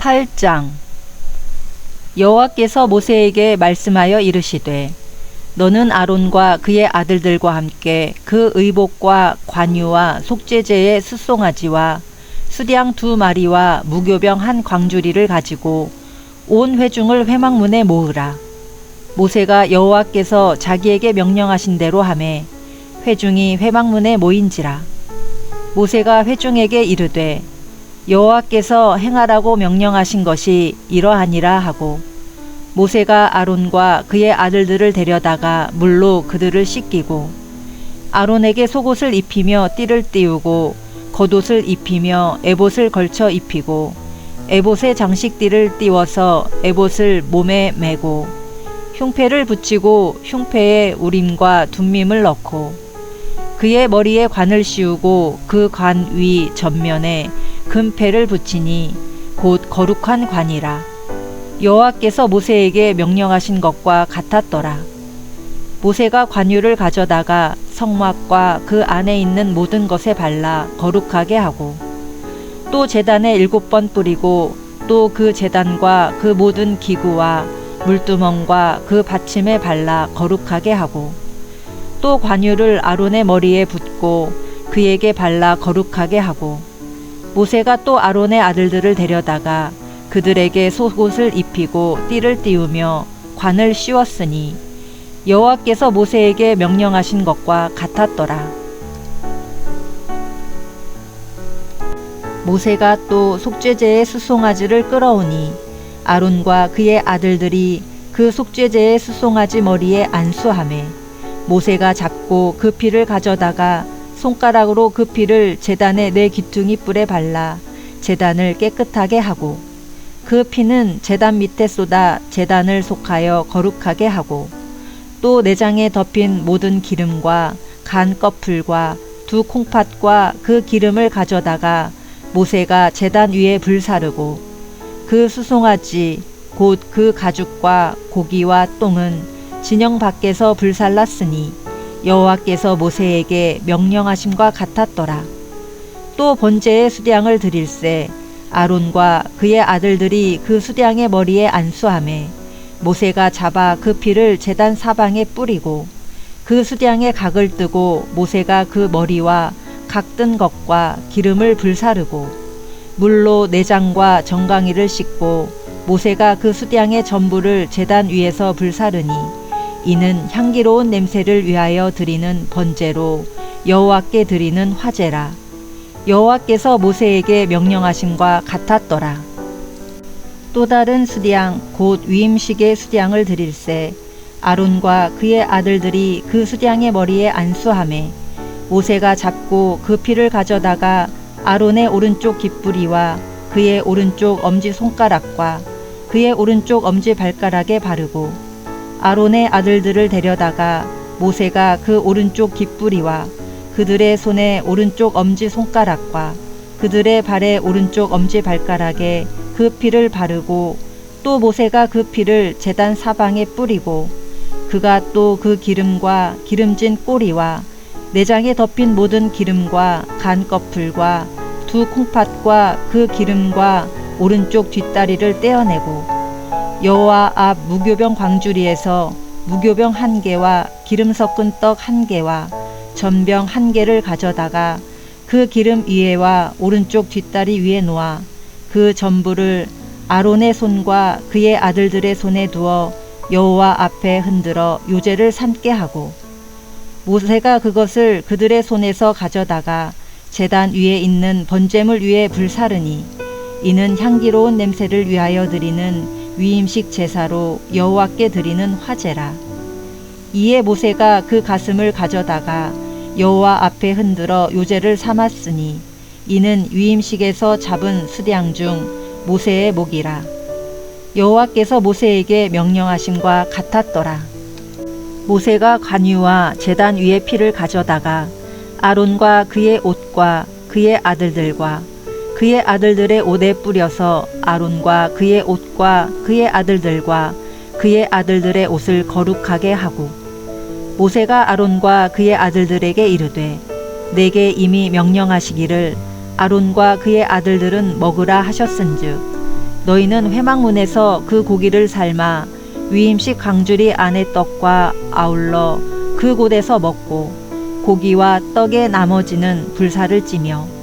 8장. 여호와께서 모세에게 말씀하여 이르시되 너는 아론과 그의 아들들과 함께 그 의복과 관유와 속죄제의 숫송아지와 수량 두 마리와 무교병 한 광주리를 가지고 온 회중을 회막문에 모으라. 모세가 여호와께서 자기에게 명령하신 대로 하매 회중이 회막문에 모인지라. 모세가 회중에게 이르되 여호와께서 행하라고 명령하신 것이 이러하니라 하고 모세가 아론과 그의 아들들을 데려다가 물로 그들을 씻기고 아론에게 속옷을 입히며 띠를 띄우고 겉옷을 입히며 에봇을 걸쳐 입히고 에봇의 장식띠를 띄워서 에봇을 몸에 메고 흉패를 붙이고 흉패에 우림과 둠밈을 넣고 그의 머리에 관을 씌우고 그 관 위 전면에 금패를 붙이니 곧 거룩한 관이라. 여호와께서 모세에게 명령하신 것과 같았더라. 모세가 관유를 가져다가 성막과 그 안에 있는 모든 것에 발라 거룩하게 하고 또 제단에 일곱 번 뿌리고 또그 제단과 그 모든 기구와 물두멍과 그 받침에 발라 거룩하게 하고 또 관유를 아론의 머리에 붓고 그에게 발라 거룩하게 하고 모세가 또 아론의 아들들을 데려다가 그들에게 속옷을 입히고 띠를 띄우며 관을 씌웠으니 여호와께서 모세에게 명령하신 것과 같았더라. 모세가 또 속죄제의 수송아지를 끌어오니 아론과 그의 아들들이 그 속죄제의 수송아지 머리에 안수하매 모세가 잡고 그 피를 가져다가 손가락으로 그 피를 제단의 네 기퉁이 뿔에 발라 제단을 깨끗하게 하고 그 피는 제단 밑에 쏟아 제단을 속하여 거룩하게 하고 또 내장에 덮인 모든 기름과 간 꺼풀과 두 콩팥과 그 기름을 가져다가 모세가 제단 위에 불사르고 그 수송아지 곧 그 가죽과 고기와 똥은 진영 밖에서 불살랐으니 여호와께서 모세에게 명령하심과 같았더라. 또 번제의 수량을 드릴세 아론과 그의 아들들이 그 수량의 머리에 안수함에 모세가 잡아 그 피를 제단 사방에 뿌리고 그 수량의 각을 뜨고 모세가 그 머리와 각든 것과 기름을 불사르고 물로 내장과 정강이를 씻고 모세가 그 수량의 전부를 제단 위에서 불사르니 이는 향기로운 냄새를 위하여 드리는 번제로 여호와께 드리는 화제라. 여호와께서 모세에게 명령하심과 같았더라. 또 다른 수량 곧 위임식의 수량을 드릴세 아론과 그의 아들들이 그 수량의 머리에 안수함에 모세가 잡고 그 피를 가져다가 아론의 오른쪽 깃뿌리와 그의 오른쪽 엄지 손가락과 그의 오른쪽 엄지 발가락에 바르고 아론의 아들들을 데려다가 모세가 그 오른쪽 깃뿌리와 그들의 손에 오른쪽 엄지 손가락과 그들의 발에 오른쪽 엄지 발가락에 그 피를 바르고 또 모세가 그 피를 제단 사방에 뿌리고 그가 또 그 기름과 기름진 꼬리와 내장에 덮인 모든 기름과 간 꺼풀과 두 콩팥과 그 기름과 오른쪽 뒷다리를 떼어내고 여호와 앞 무교병 광주리에서 무교병 한 개와 기름 섞은 떡 한 개와 전병 한 개를 가져다가 그 기름 위에와 오른쪽 뒷다리 위에 놓아 그 전부를 아론의 손과 그의 아들들의 손에 두어 여호와 앞에 흔들어 요제를 삼게 하고 모세가 그것을 그들의 손에서 가져다가 제단 위에 있는 번제물 위에 불사르니 이는 향기로운 냄새를 위하여 드리는 위임식 제사로 여호와께 드리는 화제라. 이에 모세가 그 가슴을 가져다가 여호와 앞에 흔들어 요제를 삼았으니 이는 위임식에서 잡은 수량 중 모세의 목이라. 여호와께서 모세에게 명령하심과 같았더라. 모세가 관유와 제단 위에 피를 가져다가 아론과 그의 옷과 그의 아들들과 그의 아들들의 옷에 뿌려서 아론과 그의 옷과 그의 아들들과 그의 아들들의 옷을 거룩하게 하고 모세가 아론과 그의 아들들에게 이르되 내게 이미 명령하시기를 아론과 그의 아들들은 먹으라 하셨은즉 너희는 회막문에서 그 고기를 삶아 위임식 강주리 안의 떡과 아울러 그 곳에서 먹고 고기와 떡의 나머지는 불사를 찌며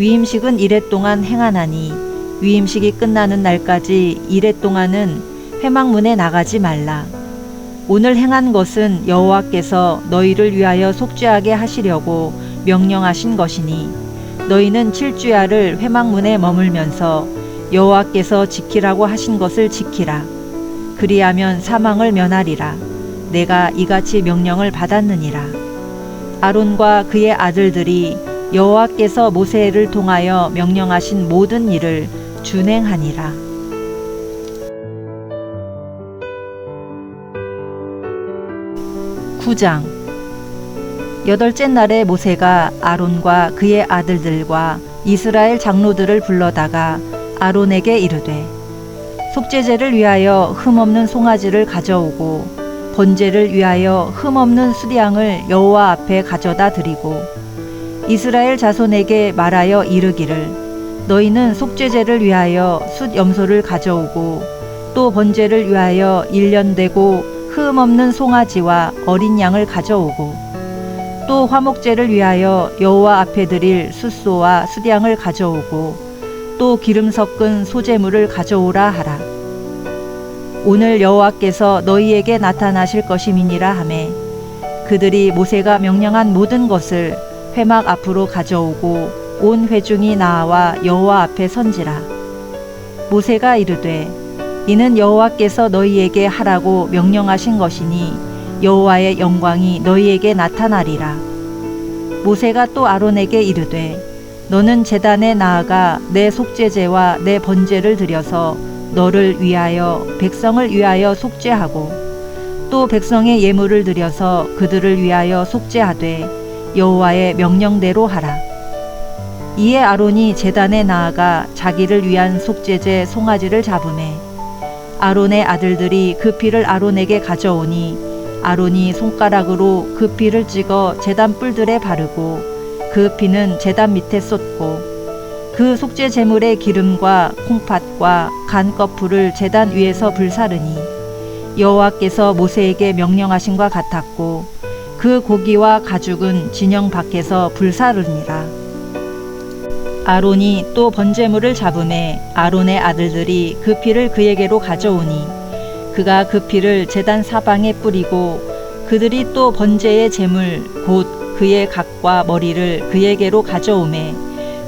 위임식은 이래 동안 행하나니 위임식이 끝나는 날까지 이래 동안은 회막문에 나가지 말라. 오늘 행한 것은 여호와께서 너희를 위하여 속죄하게 하시려고 명령하신 것이니 너희는 칠주야를 회막문에 머물면서 여호와께서 지키라고 하신 것을 지키라. 그리하면 사망을 면하리라. 내가 이같이 명령을 받았느니라. 아론과 그의 아들들이 여호와께서 모세를 통하여 명령하신 모든 일을 준행하니라. 구장 여덟째 날에 모세가 아론과 그의 아들들과 이스라엘 장로들을 불러다가 아론에게 이르되 속죄제를 위하여 흠없는 송아지를 가져오고 번제를 위하여 흠없는 수량을 여호와 앞에 가져다 드리고 이스라엘 자손에게 말하여 이르기를 너희는 속죄제를 위하여 숫 염소를 가져오고 또 번제를 위하여 일년되고 흠 없는 송아지와 어린 양을 가져오고 또 화목제를 위하여 여호와 앞에 드릴 숫소와 수량을 가져오고 또 기름 섞은 소재물을 가져오라 하라. 오늘 여호와께서 너희에게 나타나실 것임이니라 하매 그들이 모세가 명령한 모든 것을 회막 앞으로 가져오고 온 회중이 나와 여호와 앞에 선지라. 모세가 이르되 이는 여호와께서 너희에게 하라고 명령하신 것이니 여호와의 영광이 너희에게 나타나리라. 모세가 또 아론에게 이르되 너는 제단에 나아가 내 속죄제와 내 번제를 드려서 너를 위하여 백성을 위하여 속죄하고 또 백성의 예물을 드려서 그들을 위하여 속죄하되 여호와의 명령대로 하라. 이에 아론이 제단에 나아가 자기를 위한 속죄제 송아지를 잡음에 아론의 아들들이 그 피를 아론에게 가져오니 아론이 손가락으로 그 피를 찍어 제단 뿔들에 바르고 그 피는 제단 밑에 쏟고 그 속죄 제물의 기름과 콩팥과 간 거풀을 제단 위에서 불사르니 여호와께서 모세에게 명령하신 것 같았고 그 고기와 가죽은 진영 밖에서 불사르니라. 아론이 또 번제물을 잡음에 아론의 아들들이 그 피를 그에게로 가져오니 그가 그 피를 제단 사방에 뿌리고 그들이 또 번제의 제물 곧 그의 각과 머리를 그에게로 가져오매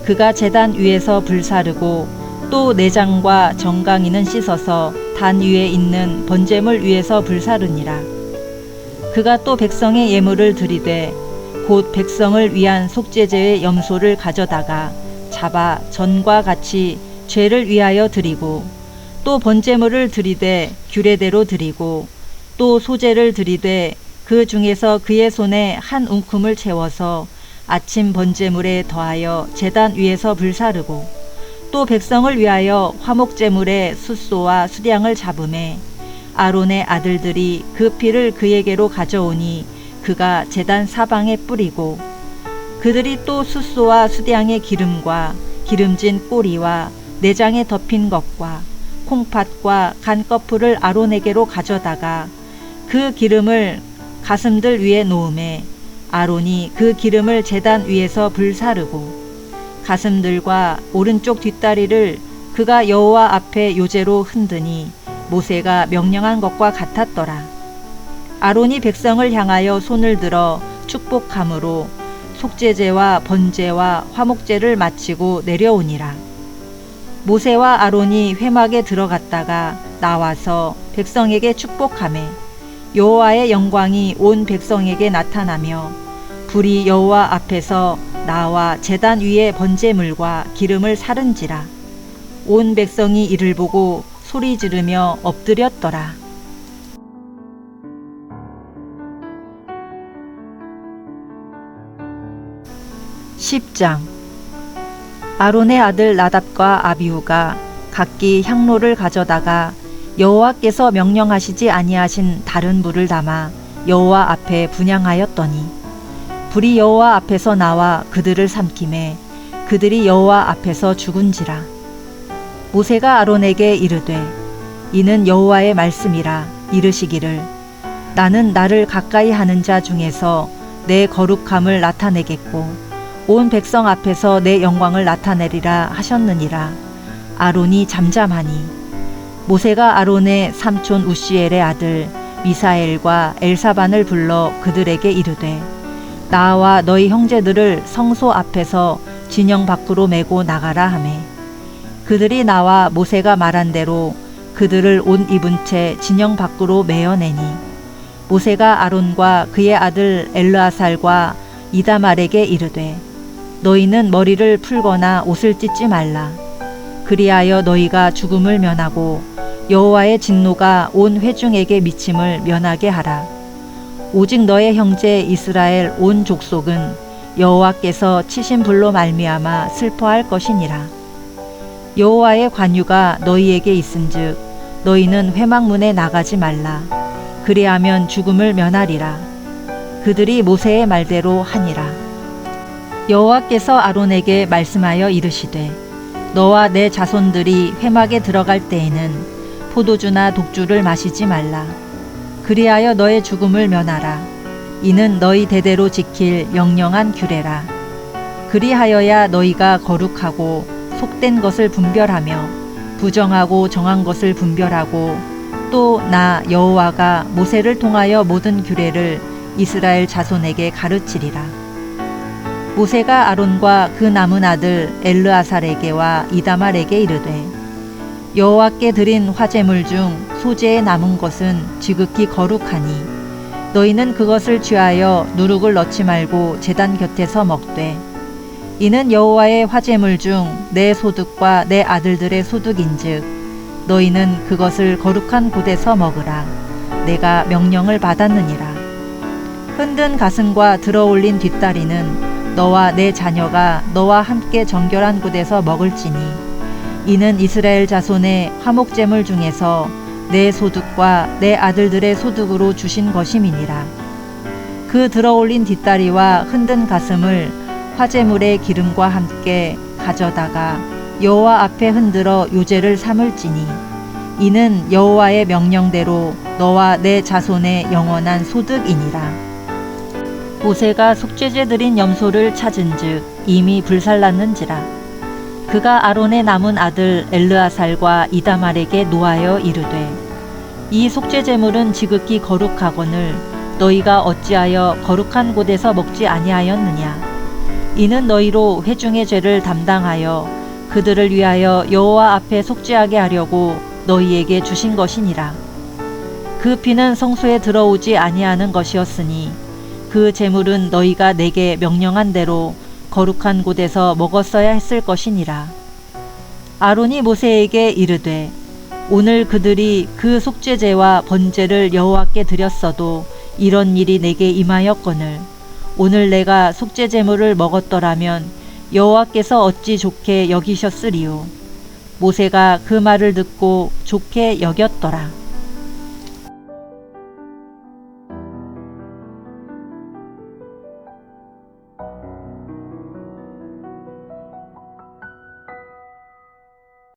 그가 제단 위에서 불사르고 또 내장과 정강이는 씻어서 단 위에 있는 번제물 위에서 불사르니라. 그가 또 백성의 예물을 드리되 곧 백성을 위한 속죄제의 염소를 가져다가 잡아 전과 같이 죄를 위하여 드리고 또 번제물을 드리되 규례대로 드리고 또 소제를 드리되 그 중에서 그의 손에 한 웅큼을 채워서 아침 번제물에 더하여 제단 위에서 불사르고 또 백성을 위하여 화목제물에 숫소와 수량을 잡음에 아론의 아들들이 그 피를 그에게로 가져오니 그가 제단 사방에 뿌리고 그들이 또 숫소와 수량의 기름과 기름진 꼬리와 내장에 덮인 것과 콩팥과 간꺼풀을 아론에게로 가져다가 그 기름을 가슴들 위에 놓음에 아론이 그 기름을 제단 위에서 불사르고 가슴들과 오른쪽 뒷다리를 그가 여호와 앞에 요제로 흔드니 모세가 명령한 것과 같았더라. 아론이 백성을 향하여 손을 들어 축복함으로 속죄제와 번제와 화목제를 마치고 내려오니라. 모세와 아론이 회막에 들어갔다가 나와서 백성에게 축복하매 여호와의 영광이 온 백성에게 나타나며 불이 여호와 앞에서 나와 제단 위에 번제물과 기름을 사른지라 온 백성이 이를 보고 소리 지르며 엎드렸더라. 10장 아론의 아들 나답과 아비후가 각기 향로를 가져다가 여호와께서 명령하시지 아니하신 다른 불을 담아 여호와 앞에 분양하였더니 불이 여호와 앞에서 나와 그들을 삼킴에 그들이 여호와 앞에서 죽은지라 모세가 아론에게 이르되 이는 여호와의 말씀이라 이르시기를 나는 나를 가까이 하는 자 중에서 내 거룩함을 나타내겠고 온 백성 앞에서 내 영광을 나타내리라 하셨느니라. 아론이 잠잠하니 모세가 아론의 삼촌 우시엘의 아들 미사엘과 엘사반을 불러 그들에게 이르되 나와 너희 형제들을 성소 앞에서 진영 밖으로 메고 나가라 하매 그들이 나와 모세가 말한 대로 그들을 옷 입은 채 진영 밖으로 메어내니 모세가 아론과 그의 아들 엘르아살과 이다말에게 이르되 너희는 머리를 풀거나 옷을 찢지 말라. 그리하여 너희가 죽음을 면하고 여호와의 진노가 온 회중에게 미침을 면하게 하라. 오직 너의 형제 이스라엘 온 족속은 여호와께서 치신 불로 말미암아 슬퍼할 것이니라 여호와의 관유가 너희에게 있은즉 너희는 회막문에 나가지 말라. 그리하면 죽음을 면하리라. 그들이 모세의 말대로 하니라. 여호와께서 아론에게 말씀하여 이르시되 너와 내 자손들이 회막에 들어갈 때에는 포도주나 독주를 마시지 말라. 그리하여 너의 죽음을 면하라. 이는 너희 대대로 지킬 영영한 규례라. 그리하여야 너희가 거룩하고 속된 것을 분별하며 부정하고 정한 것을 분별하고 또 나 여호와가 모세를 통하여 모든 규례를 이스라엘 자손에게 가르치리라. 모세가 아론과 그 남은 아들 엘르아살에게와 이다말에게 이르되 여호와께 드린 화제물 중 소재에 남은 것은 지극히 거룩하니 너희는 그것을 취하여 누룩을 넣지 말고 제단 곁에서 먹되 이는 여호와의 화제물 중 내 소득과 내 아들들의 소득인즉 너희는 그것을 거룩한 곳에서 먹으라. 내가 명령을 받았느니라. 흔든 가슴과 들어올린 뒷다리는 너와 내 자녀가 너와 함께 정결한 곳에서 먹을지니 이는 이스라엘 자손의 화목제물 중에서 내 소득과 내 아들들의 소득으로 주신 것임이니라. 그 들어올린 뒷다리와 흔든 가슴을 화제물의 기름과 함께 가져다가 여호와 앞에 흔들어 요제를 삼을지니 이는 여호와의 명령대로 너와 내 자손의 영원한 소득이니라. 모세가 속죄제 드린 염소를 찾은즉 이미 불살랐는지라. 그가 아론의 남은 아들 엘르아살과 이다말에게 노하여 이르되 이 속죄 제물은 지극히 거룩하거늘 너희가 어찌하여 거룩한 곳에서 먹지 아니하였느냐 이는 너희로 회중의 죄를 담당하여 그들을 위하여 여호와 앞에 속죄하게 하려고 너희에게 주신 것이니라. 그 피는 성소에 들어오지 아니하는 것이었으니 그 제물은 너희가 내게 명령한 대로 거룩한 곳에서 먹었어야 했을 것이니라. 아론이 모세에게 이르되 오늘 그들이 그 속죄제와 번제를 여호와께 드렸어도 이런 일이 내게 임하였거늘 오늘 내가 속죄 제물을 먹었더라면 여호와께서 어찌 좋게 여기셨으리요? 모세가 그 말을 듣고 좋게 여겼더라